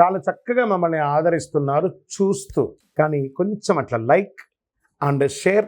చాలా చక్కగా మమ్మల్ని ఆదరిస్తున్నారు. చూస్తూ కానీ కొంచెం అట్లా like and share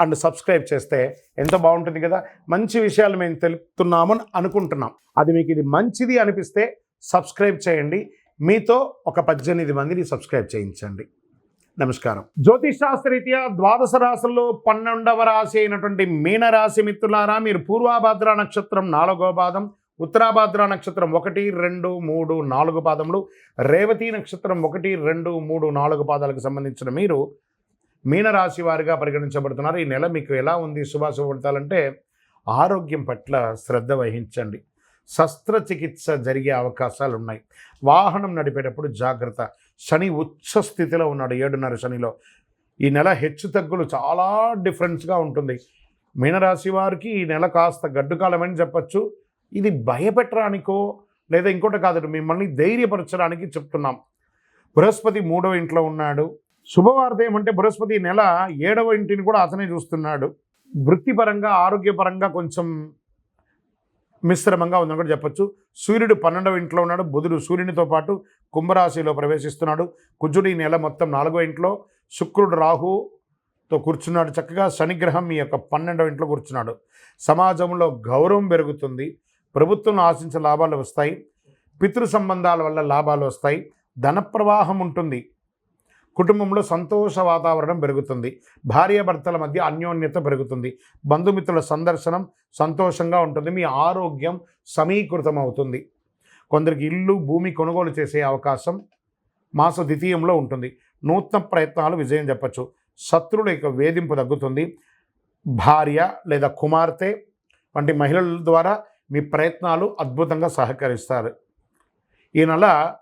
and subscribe చేస్తే ఎంత బాగుంటుంది కదా? మంచి విషయాలు మేము తెలుపుతున్నాము అని అనుకుంటున్నాం. అది మీకు ఇది మంచిది అనిపిస్తే సబ్స్క్రైబ్ చేయండి. మీతో ఒక పద్దెనిమిది మందిని సబ్స్క్రైబ్ చేయించండి. నమస్కారం. జ్యోతిష్ శాస్త్రరీత్యా ద్వాదశ రాశుల్లో పన్నెండవ రాశి అయినటువంటి మీనరాశి మిత్రులారా మీరు పూర్వాభాద్ర నక్షత్రం నాలుగో పాదం ఉత్తరాభాద్ర నక్షత్రం ఒకటి రెండు మూడు నాలుగు పాదములు. రేవతి నక్షత్రం ఒకటి రెండు మూడు నాలుగు పాదాలకు సంబంధించిన మీరు మీనరాశి వారిగా పరిగణించబడుతున్నారు. ఈ నెల మీకు ఎలా ఉంది? శుభాశుభపడతాలంటే ఆరోగ్యం పట్ల శ్రద్ధ వహించండి. శస్త్రచికిత్స జరిగే అవకాశాలు ఉన్నాయి. వాహనం నడిపేటప్పుడు జాగ్రత్త. శని ఉచ్చ స్థితిలో ఉన్నాడు. ఏడున్నర శనిలో. ఈ నెల హెచ్చు తగ్గులు చాలా డిఫరెన్స్గా ఉంటుంది. మీనరాశి వారికి ఈ నెల కాస్త గడ్డుకాలమని చెప్పచ్చు. ఇది భయపెట్టడానికో లేదా ఇంకోటి కాదు మిమ్మల్ని ధైర్యపరచడానికి చెప్తున్నాం. బృహస్పతి మూడవ ఇంట్లో ఉన్నాడు. శుభవార్త ఏమంటే బృహస్పతి నెల ఏడవ ఇంటిని కూడా అతనే చూస్తున్నాడు. వృత్తిపరంగా ఆరోగ్యపరంగా కొంచెం మిశ్రమంగా ఉందని కూడా చెప్పొచ్చు. సూర్యుడు పన్నెండవ ఇంట్లో ఉన్నాడు. బుధుడు సూర్యునితో పాటు కుంభరాశిలో ప్రవేశిస్తున్నాడు. కుజుడు ఈ నెల మొత్తం నాలుగో ఇంట్లో. శుక్రుడు రాహుతో కూర్చున్నాడు. చక్కగా శనిగ్రహం మీ యొక్క పన్నెండవ ఇంట్లో కూర్చున్నాడు. సమాజంలో గౌరవం పెరుగుతుంది. ప్రభుత్వం ఆశించే లాభాలు వస్తాయి. పితృ సంబంధాల వల్ల లాభాలు వస్తాయి. ధన ప్రవాహం ఉంటుంది. కుటుంబంలో సంతోష వాతావరణం పెరుగుతుంది. భార్యాభర్తల మధ్య అన్యోన్యత పెరుగుతుంది. బంధుమిత్రుల సందర్శనం సంతోషంగా ఉంటుంది. మీ ఆరోగ్యం సమీకృతం అవుతుంది. కొందరికి ఇల్లు భూమి కొనుగోలు చేసే అవకాశం మాస ద్వితీయంలో ఉంటుంది. నూతన ప్రయత్నాలు విజయం చెప్పచ్చు. శత్రువుల యొక్క వేధింపు తగ్గుతుంది. భార్య లేదా కుమార్తె వంటి మహిళల ద్వారా మీ ప్రయత్నాలు అద్భుతంగా సహకరిస్తారు. ఈ నెల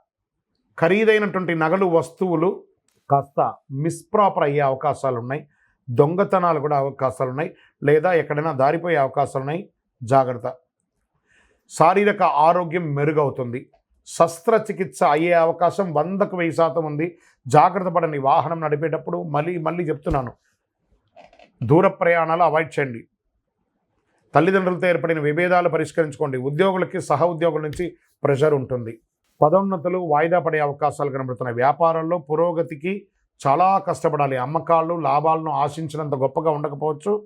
ఖరీదైనటువంటి నగలు వస్తువులు కాస్త మిస్ప్రాపర్ అయ్యే అవకాశాలు ఉన్నాయి దొంగతనాలు కూడా అవకాశాలు ఉన్నాయి లేదా ఎక్కడైనా దారిపోయే అవకాశాలు ఉన్నాయి జాగ్రత్త. శారీరక ఆరోగ్యం మెరుగవుతుంది. శస్త్రచికిత్స అయ్యే అవకాశం వందకు వెయ్యి శాతం ఉంది. జాగ్రత్త పడండి. వాహనం నడిపేటప్పుడు మళ్ళీ మళ్ళీ చెప్తున్నాను. దూర ప్రయాణాలు అవాయిడ్ చేయండి. తల్లిదండ్రులతో ఏర్పడిన విభేదాలు పరిష్కరించుకోండి. ఉద్యోగులకి సహ ఉద్యోగుల నుంచి ప్రెషర్ ఉంటుంది. పదోన్నతులు వాయిదా పడే అవకాశాలు కనబడుతున్నాయి. వ్యాపారంలో పురోగతికి చాలా కష్టపడాలి. అమ్మకాలు లాభాలను ఆశించినంత గొప్పగా ఉండకపోవచ్చు.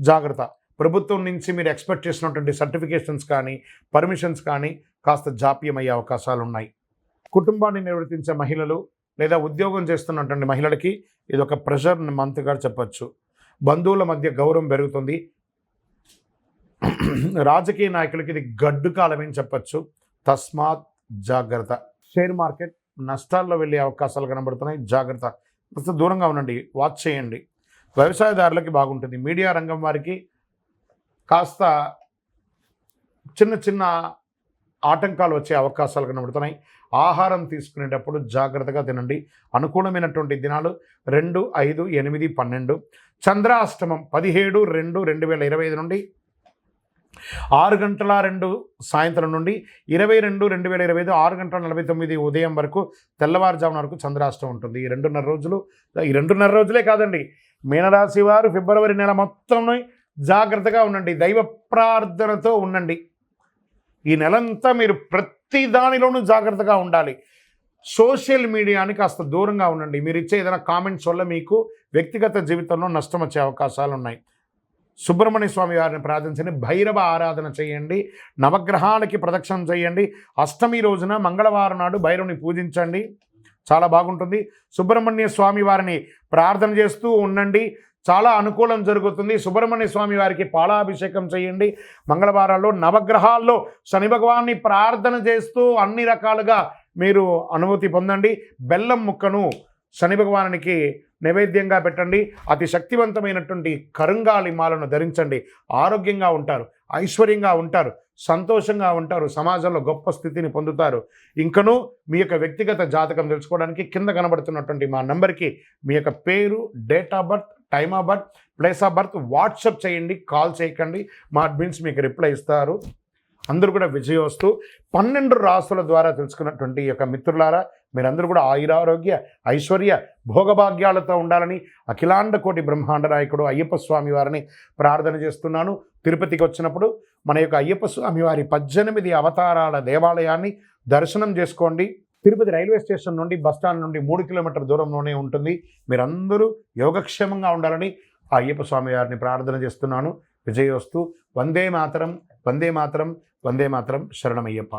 జాగ్రత్త. ప్రభుత్వం నుంచి మీరు ఎక్స్పెక్ట్ చేసినటువంటి సర్టిఫికేషన్స్ కానీ పర్మిషన్స్ కానీ కాస్త జాప్యం అయ్యే అవకాశాలు ఉన్నాయి. కుటుంబాన్ని నిర్వర్తించే మహిళలు లేదా ఉద్యోగం చేస్తున్నటువంటి మహిళలకి ఇది ఒక ప్రెషర్ మంత్గా చెప్పచ్చు. బంధువుల మధ్య గౌరవం పెరుగుతుంది. రాజకీయ నాయకులకి ఇది గడ్డు కాలమని చెప్పచ్చు? తస్మాత్ జాగ్రత్త. షేర్ మార్కెట్ నష్టాల్లో వెళ్ళే అవకాశాలు కనబడుతున్నాయి. జాగ్రత్త. దూరంగా ఉండండి. వాచ్ చేయండి. వ్యవసాయదారులకి బాగుంటుంది. మీడియా రంగం వారికి కాస్త చిన్న చిన్న ఆటంకాలు వచ్చే అవకాశాలు కనబడుతున్నాయి. ఆహారం తీసుకునేటప్పుడు జాగ్రత్తగా తినండి. అనుకూలమైనటువంటి దినాలు రెండు ఐదు ఎనిమిది పన్నెండు. చంద్రాష్టమం పదిహేడు రెండు రెండు వేల ఇరవై ఐదు నుండి ఆరు గంటల రెండు సాయంత్రం నుండి ఇరవై రెండు రెండు వేల ఇరవై ఐదు ఆరు గంటల నలభై తొమ్మిది ఉదయం వరకు తెల్లవారుజామున వరకు చంద్రాష్టం ఉంటుంది. ఈ రెండున్నర రోజులు ఈ రెండున్నర రోజులే కాదండి. మీనరాశి వారు ఫిబ్రవరి నెల మొత్తం జాగ్రత్తగా ఉండండి. దైవ ప్రార్థనతో ఉండండి. ఈ నెలంతా మీరు ప్రతి దానిలోనూ జాగ్రత్తగా ఉండాలి. సోషల్ మీడియాని కాస్త దూరంగా ఉండండి. మీరు ఇచ్చే ఏదైనా కామెంట్స్ వల్ల మీకు వ్యక్తిగత జీవితంలో నష్టం వచ్చే అవకాశాలు ఉన్నాయి సుబ్రహ్మణ్య స్వామి వారిని ప్రార్థించండి. భైరవ ఆరాధన చేయండి. నవగ్రహాలకి ప్రదక్షిణం చేయండి. అష్టమి రోజున మంగళవారం నాడు భైరవుని పూజించండి. చాలా బాగుంటుంది. సుబ్రహ్మణ్య స్వామి వారిని ప్రార్థన చేస్తూ ఉండండి. చాలా అనుకూలం జరుగుతుంది. సుబ్రహ్మణ్య స్వామి వారికి పాలాభిషేకం చేయండి. మంగళవారాల్లో నవగ్రహాల్లో శని భగవాన్ని ప్రార్థన చేస్తూ అన్ని రకాలుగా మీరు అనుమతి పొందండి. బెల్లం ముక్కను శని భగవానునికి నైవేద్యంగా పెట్టండి. అతి శక్తివంతమైనటువంటి కరుంగాలి మాలను ధరించండి. ఆరోగ్యంగా ఉంటారు ఐశ్వర్యంగా ఉంటారు సంతోషంగా ఉంటారు సమాజంలో గొప్ప స్థితిని పొందుతారు. ఇంకనూ మీ యొక్క వ్యక్తిగత జాతకం తెలుసుకోవడానికి కింద కనబడుతున్నటువంటి మా నంబర్కి మీ యొక్క పేరు date of birth time of birth place of birth WhatsApp చేయండి కాల్ చేయకండి. మా అడ్మిన్స్ మీకు రిప్లై ఇస్తారు. అందరూ కూడా విజయోస్తు పన్నెండు రాసుల ద్వారా తెలుసుకున్నటువంటి యొక్క మిత్రులారా మీరందరూ కూడా ఆయురారోగ్య ఐశ్వర్య భోగభాగ్యాలతో ఉండాలని అఖిలాండ కోటి బ్రహ్మాండ నాయకుడు అయ్యప్ప స్వామి వారిని ప్రార్థన చేస్తున్నాను. తిరుపతికి వచ్చినప్పుడు మన యొక్క అయ్యప్ప స్వామి వారి పద్దెనిమిది అవతారాల దేవాలయాన్ని దర్శనం చేసుకోండి. తిరుపతి రైల్వే స్టేషన్ నుండి బస్టాండ్ నుండి మూడు కిలోమీటర్ దూరంలోనే ఉంటుంది. మీరందరూ యోగక్షేమంగా ఉండాలని ఆ అయ్యప్ప స్వామి వారిని ప్రార్థన చేస్తున్నాను. విజయోస్తు. వందే మాతరం వందే మాతరం వందే మాతరం శరణమయ్యప్ప.